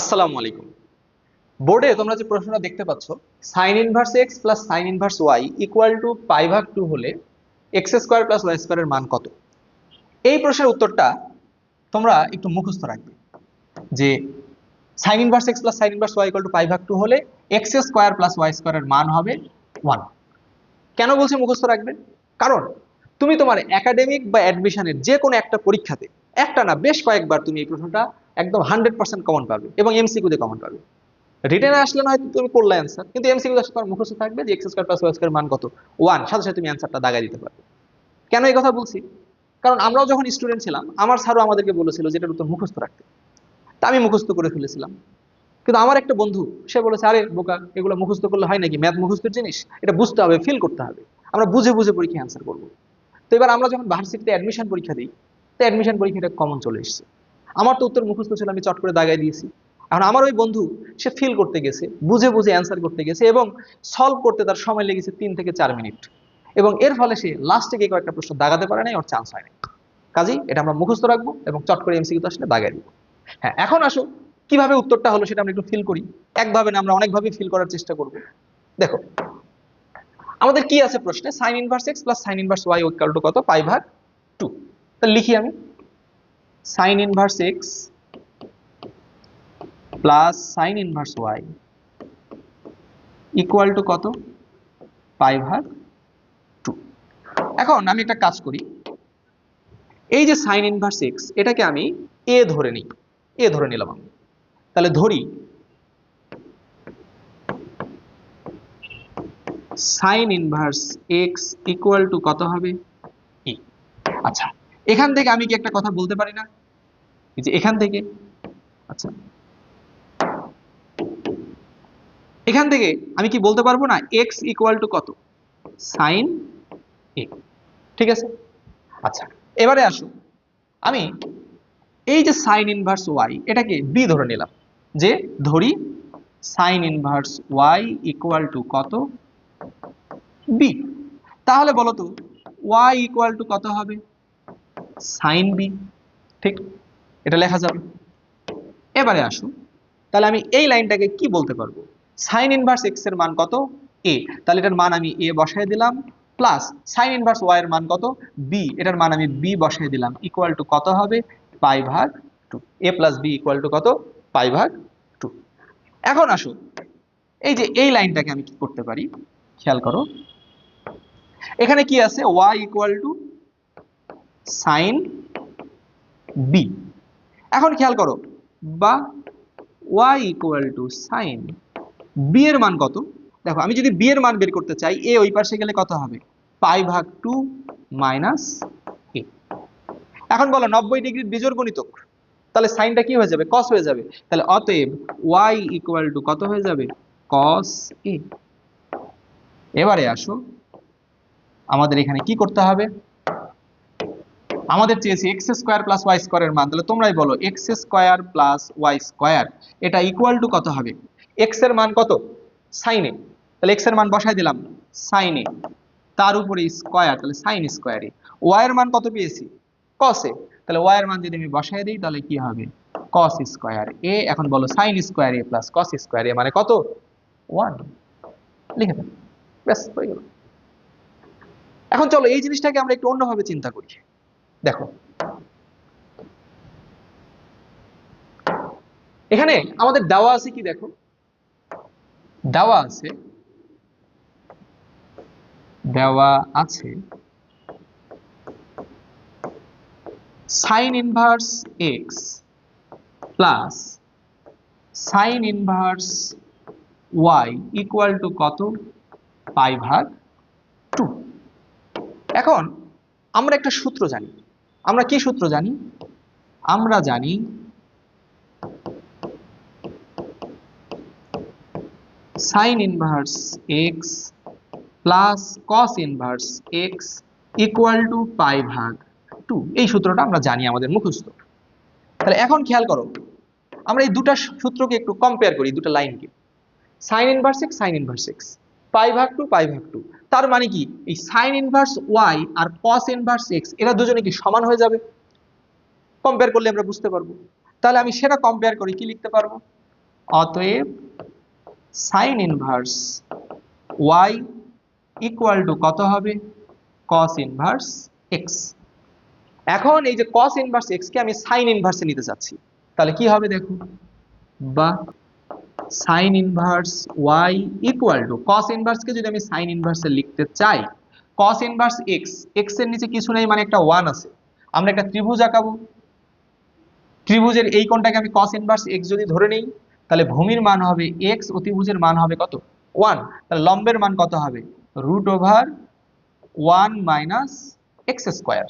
আসসালামু আলাইকুম। বোর্ডে তোমরা যে প্রশ্নটা দেখতে পাচ্ছ sine inverse x plus sine inverse y equal to pi ভাগ টু হলে এক্স স্কোয়ার প্লাস ওয়াই স্কোয়ারের মান কত? এই প্রশ্নের উত্তরটা তোমরা একটু মুখস্থ রাখবে যে sine inverse x plus sine inverse y equal to pi ভাগ টু হলে এক্স স্কোয়ার প্লাস ওয়াই স্কোয়ারের মান হবে ওয়ান কেন বলছি মুখস্থ রাখবে? কারণ তুমি তোমার একাডেমিক বা অ্যাডমিশনের যে কোনো একটা পরীক্ষাতে, একটা না, বেশ কয়েকবার তুমি এই প্রশ্নটা একদম হান্ড্রেড পার্সেন্ট কমন পাবে এবং এমসিকিউতে কমন পাবে রিটেনে আসলে নয়, তুমি করলে অ্যান্সার কিন্তু এমসিকিউ আসলে তোমার মুখস্থ থাকবে যে এক্স স্কোয়ার প্লাস ওয়াই মান কত। ওয়ান সাথে সাথে তুমি অ্যান্সারটা দাগাই দিতে পারবে। কেন এই কথা বলছি? কারণ আমরাও যখন স্টুডেন্ট ছিলাম, আমার স্যারও আমাদেরকে বলেছিল যে এটার উত্তর মুখস্থ রাখতে। তা আমি মুখস্থ করে ফেলেছিলাম। কিন্তু আমার একটা বন্ধু, সে বলেছে, আরে বোকা, এগুলো মুখস্থ করলে হয় নাকি? ম্যাথ মুখস্থের জিনিস? এটা বুঝতে হবে ফিল করতে হবে। আমরা বুঝে বুঝে পরীক্ষা অ্যান্সার করব। তো এবার আমরা যখন ভার্সিটিতে অ্যাডমিশন পরীক্ষা দিই, তো অ্যাডমিশন পরীক্ষাটা কমন চলে এসেছে। আমার তো উত্তর মুখস্থ ছিল, আমি চট করে দাগাই দিয়েছি। এখন আমার ওই বন্ধু, সে ফিল করতে গেছে, বুঝে বুঝে অ্যান্সার করতে গেছে এবং সলভ করতে তার সময় লেগেছে তিন থেকে চার মিনিট এবং এর ফলে সে লাস্টে গিয়ে কয়েকটা প্রশ্ন দাগাতে পারে নাই, ওর চান্স হয় নাই। কাজেই এটা আমরা মুখস্থ রাখব এবং চট করে এমসিকিউ আসলে দাগাই দিব। হ্যাঁ এখন আসো কীভাবে উত্তরটা হলো সেটা আমরা একটু ফিল করি। একভাবে না, আমরা অনেকভাবে ফিল করার চেষ্টা করব। দেখো, আমাদের কি আছে প্রশ্নে? Sine inverse x plus sine inverse y equal to কত? পাই ভাগ টু তাহলে লিখি আমি। Sine inverse x plus sine inverse y equal to কত? পাই ভাগ টু এখন আমি একটা কাজ করি। এই যে সাইন ইনভার্স এক্স এটাকে আমি এ ধরে নিই। এ ধরে নিলাম আমি। তাহলে ধরি sine inverse x equal to কত হবে? ই আচ্ছা। এখান থেকে আমি কি একটা কথা বলতে পারি না? যে এখান থেকে আচ্ছা। এখান থেকে আমি কি বলতে পারব না? এক্স ইকুয়াল টু কত? সাইন এ ঠিক আছে? আচ্ছা এবারে আসো। আমি এই যে সাইন ইনভার্স ওয়াই এটাকে বি ধরে নিলাম। যে ধরি sine inverse y equal to কত? বি তাহলে বলো তো ওয়াই ইকুয়াল টু কত হবে? সাইন বি ঠিক? এটা লেখা যাবে। এবারে আসুন। তাহলে আমি এই লাইনটাকে কি বলতে পারব? সাইন ইনভার্স এক্সের মান কত? এ তাহলে এটার মান আমি এ বসায় দিলাম প্লাস সাইন ইনভার্স ওয়াই এর মান কত? বি এটার মান আমি বি বসায় দিলাম ইকুয়াল টু কত হবে? পাই ভাগ two A plus B equal to কত? পাই ভাগ টু এখন আসুন, এই যে এই লাইনটাকে আমি কি করতে পারি? খেয়াল করো। এখানে কি আছে? Y equal to sine B এখন খেয়াল করো, বা y equal to sine B এর মান কত? দেখো, আমি যদি বি এর মান বের করতে চাই এ ওই পাশে গেলে কত হবে? পাই ভাগ টু মাইনাস এ এখন বলো, নব্বই ডিগ্রির বিজোড় গণিতক, তাহলে সাইনটা কি হয়ে যাবে? কস হয়ে যাবে। তাহলে অতএব ওয়াই ইকুয়াল টু কত হয়ে যাবে? কস এ এবারে আসো, আমাদের এখানে কি করতে হবে? আমাদের চেয়েছে এক্স স্কোয়ার প্লাস ওয়াই স্কোয়ারের মান, তাহলে তোমরাই বলো x square plus y square এটা ইকুয়াল টু কত হবে? এক্সের মান কত? সাইনে তাহলে এক্সের মান বসাই দিলাম সাইনে তার উপরে স্কোয়ার তাহলে সাইন স্কোয়ারে ওয়াই এর মান কত পেয়েছি? কসে তাহলে ওয়াই এর মান যদি আমি বসাই দিই, তাহলে কি হবে? কস স্কোয়ার এ, এখন বলো sine square A plus cos square A মানে কত? ওয়ান লিখে দেন ব্যাস, হয়ে গেল। এখন চলো এই জিনিসটাকে আমরা একটু অন্যভাবে চিন্তা করি। দেখো। এখানে আমাদের দেওয়া আছে কি দেখো? দেওয়া আছে দেওয়া আছে sine inverse x plus sine inverse y equal to কত? পাই ভাগ টু এখন আমরা একটা সূত্র জানি। আমরা কি সূত্র জানি? আমরা জানি sine inverse x plus cos inverse x equal to pi ভাগ টু এই সূত্রটা আমরা জানি আমাদের মুখস্থ। তাহলে এখন খেয়াল করো, আমরা এই দুটা সূত্রকে একটু কম্পেয়ার করি, দুটা লাইনকে sine inverse x sine inverse x pi ভাগ টু পাই ভাগ টু। তার মানে কি? এই সাইন ইনভার্স ওয়াই আর কস ইনভার্স এক্স এরা দুজনে কি সমান হয়ে যাবে? কম্পেয়ার করলে আমরা বুঝতে পারব। তাহলে আমি সেটা কম্পেয়ার করে কি লিখতে পারব? অতএব sine inverse y equal to কত হবে? কস ইনভার্স এক্স এখন এই যে কস ইনভার্স এক্স কে আমি সাইন ইনভার্সে নিতে চাচ্ছি তাহলে কি হবে দেখো? বা sine inverse y equal to cos ইনভার্সকে যদি আমি সাইন ইনভার্সে লিখতে চাই কস ইনভার্স এক্স এক্সের নিচে কিছু নেই মানে একটা ওয়ান আছে। আমরা একটা ত্রিভুজ আঁকাবো। ত্রিভুজের এই কোণটাকে আমি কস ইনভার্স এক্স যদি ধরে নেই, তাহলে ভূমির মান হবে এক্স অতিভুজের মান হবে কত? ওয়ান তাহলে লম্বের মান কত হবে? Root over one minus x square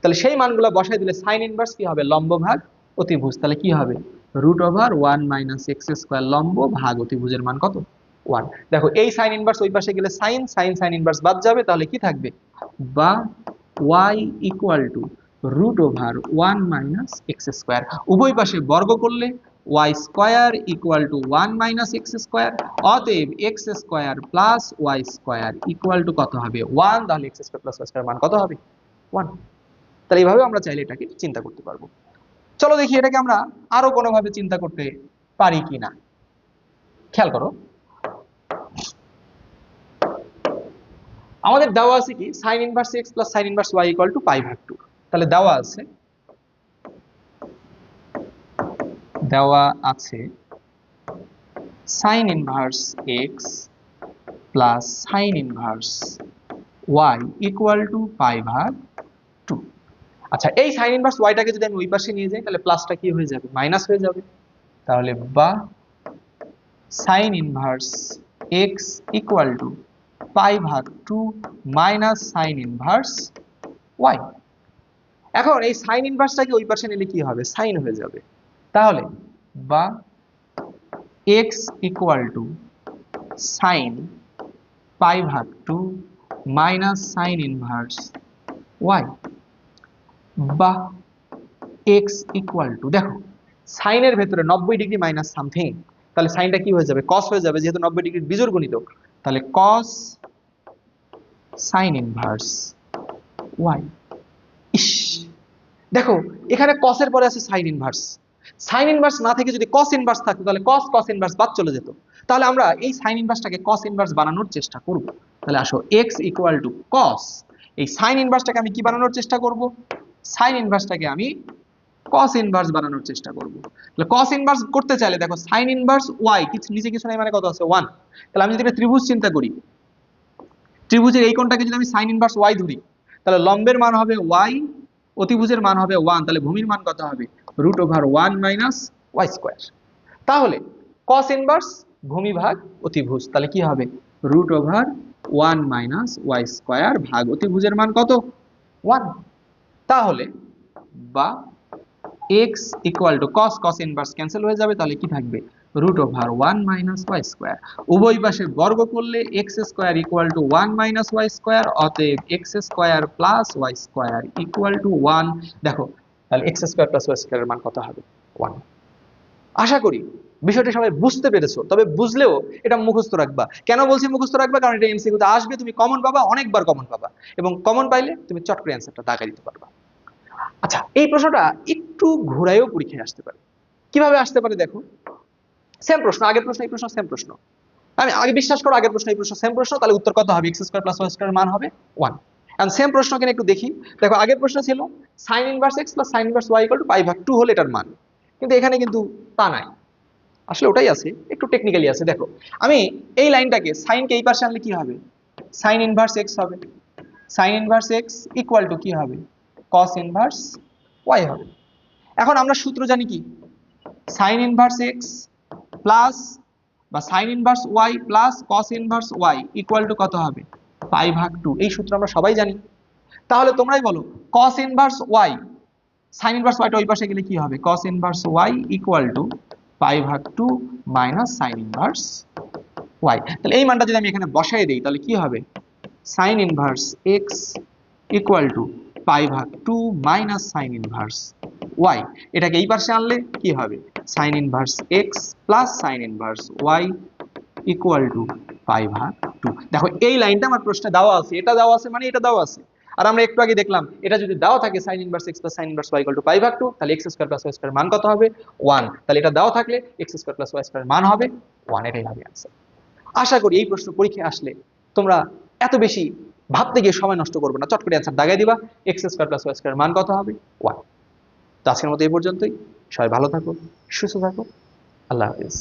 তাহলে সেই মানগুলো বসাই দিলে সাইন ইনভার্স কি হবে? লম্ব ভাগ অতিভুজ। তাহলে কি হবে? Root over one minus x square লম্ব ভাগ অতিভুজের মান কত? ওয়ান দেখো, এই সাইন ইনভার্স ওই পাশে গেলে সাইন সাইন সাইন ইনভার্স বাদ যাবে, তাহলে কি থাকবে? বা y equal to root over one minus x square উভয় পাশে বর্গ করলে y square equal to one minus x square অতএব x square plus y square equal to কত হবে? ওয়ান তাহলে x square plus y square মান কত হবে? ওয়ান তাহলে এইভাবে আমরা চাইলে এটাকে চিন্তা করতে পারব। চলো দেখি এটাকে আমরা আরও কোনোভাবে চিন্তা করতে পারি কিনা। খেয়াল করো। আমাদের দেওয়া আছে কি sine inverse x plus sine inverse y equal to pi ভাগ টু তাহলে দেওয়া আছে দেওয়া আছে sine inverse x plus sine inverse y equal to pi ভাগ আচ্ছা এই সাইন ইনভার্স ওয়াইটাকে যদি আমি ওই পাশে নিয়ে যাই, তাহলে প্লাসটা কি হয়ে যাবে? মাইনাস হয়ে যাবে। তাহলে বা sine inverse x equal to pi ভাগ two minus sine inverse y এখন এই সাইন ইনভার্সটাকে ওই পাশে নিলে কি হবে? সাইন হয়ে যাবে। তাহলে বা x equal to sine pi ভাগ two minus sine inverse y বা এক্স ইকুয়াল টু দেখো সাইনের ভেতরে নব্বই ডিগ্রি মাইনাস সামথিং তাহলে সাইনটা কি হয়ে যাবে? কস হয়ে যাবে, যেহেতু নব্বই ডিগ্রি বিজোড় গণিতক তাহলে কস সাইন ইনভার্স ওয়াই ইস! দেখো, এখানে কসের পরে আছে সাইন ইনভার্স সাইন ইনভার্স না থেকে যদি কস ইনভার্স থাকতো তাহলে কস কস ইনভার্স বাদ চলে যেত, তাহলে আমরা এই সাইন ইনভার্সটাকে কস ইনভার্স বানানোর চেষ্টা করব, তাহলে আসো এক্স ইকুয়াল টু কস এই সাইন ইনভার্সটাকে আমি কি বানানোর চেষ্টা করব? সাইন ইনভার্সটাকে আমি কস ইনভার্স বানানোর চেষ্টা করব। তাহলে কস ইনভার্স করতে চাইলে দেখো সাইন ইনভার্স ওয়াই কিছু নিচে কিছু নাই মানে কত আছে? ওয়ান তাহলে আমি যদি একটা ত্রিভুজ চিন্তা করি, ত্রিভুজের এই কোণটাকে যদি আমি সাইন ইনভার্স ওয়াই ধরি, তাহলে লম্বের মান হবে ওয়াই অতিভুজের মান হবে ওয়ান তাহলে ভূমির মান কত হবে? Root over one minus y square তাহলে কস ইনভার্স ভূমি ভাগ, অতিভুজ। তাহলে কি হবে? Root over one minus y square ভাগ অতিভুজের মান কত? ওয়ান তাহলে বা x equal to cos cos inverse cancel হয়ে যাবে, তাহলে কি থাকবে? Root over one minus y square উভয় পাশে বর্গ করলে x square equal to one minus y square অতএব x square plus y square equal to one দেখো, তাহলে এক্স স্কোয়ার প্লাস মান কত হবে? ওয়ান আশা করি বিষয়টা সবাই বুঝতে পেরেছ, তবে বুঝলেও এটা মুখস্থ রাখবা। কেন বলছি মুখস্থ রাখবা? কারণ এটা এমসিকিউতে আসবে, তুমি কমন পাবা, অনেকবার কমন পাবা। এবং কমন পাইলে তুমি চট করে অ্যান্সারটা দাগা দিতে পারবা। আচ্ছা এই প্রশ্নটা একটু ঘোরায়ও পরীক্ষায় আসতে পারে। কীভাবে আসতে পারে দেখো? সেম প্রশ্ন, আগের প্রশ্ন, এই প্রশ্ন সেম প্রশ্ন। আমি আগে বিশ্বাস করো, আগের প্রশ্ন, এই প্রশ্ন সেম প্রশ্ন, তাহলে উত্তর কত হবে? X square plus y square মান হবে ওয়ান এন্ড সেম প্রশ্ন কিনা একটু দেখি। দেখো, আগের প্রশ্ন ছিল sine inverse x plus sine inverse y equal to pi ভাগ টু হলে এটার মান। কিন্তু এখানে কিন্তু তা নাই। আসলে ওটাই আছে, একটু টেকনিক্যালি আছে। দেখো, আমি এই লাইনটাকে সাইনকে এই পাশে আনলে কি হবে? সাইন ইনভার্স এক্স হবে। Sine inverse x equal to কি হবে? কস ইনভার্স ওয়াই হবে। এখন আমরা সূত্র জানি কি? সাইন ইনভার্স এক্স প্লাস বা sine inverse y plus cos inverse y equal to কত হবে? পাই ভাগ টু এই সূত্র আমরা সবাই জানি। তাহলে তোমরাই বলো cos inverse y sine inverse ওয়াইটা ওই পাশে গেলে কি হবে? Cos inverse y equal to pi ভাগ two minus sine inverse y. তাহলে এই মানটা যদি আমি এখানে বসাই দিই, তাহলে কি হবে? Sine inverse x equal to pi ভাগ two minus sine inverse y. এটাকে এই পাশে আনলে কি হবে? Sine inverse x plus sine inverse y equal to pi ভাগ টু। দেখো, এই লাইনটা আমার প্রশ্নে দেওয়া আছে। এটা দেওয়া আছে মানে এটা দেওয়া আছে। আর আমরা একটু আগে দেখলাম, এটা যদি দেওয়া থাকে sine inverse x plus sine inverse y two pi ভাগ টু তাহলে x square plus y square মান কত হবে? ওয়ান তাহলে এটা দেওয়া থাকলে x square plus y square মান হবে ওয়ান এটাই হবে অ্যান্সার আশা করি এই প্রশ্ন পরীক্ষায় আসলে তোমরা এত বেশি ভাবতে গিয়ে সময় নষ্ট করবে না। চট করে অ্যান্সার দাগাই দিবা x square plus y square মান কত হবে? ওয়ান তো আজকের মতো এই পর্যন্তই। সবাই ভালো থাকো, সুস্থ থাকো। আল্লাহ হাফিজ।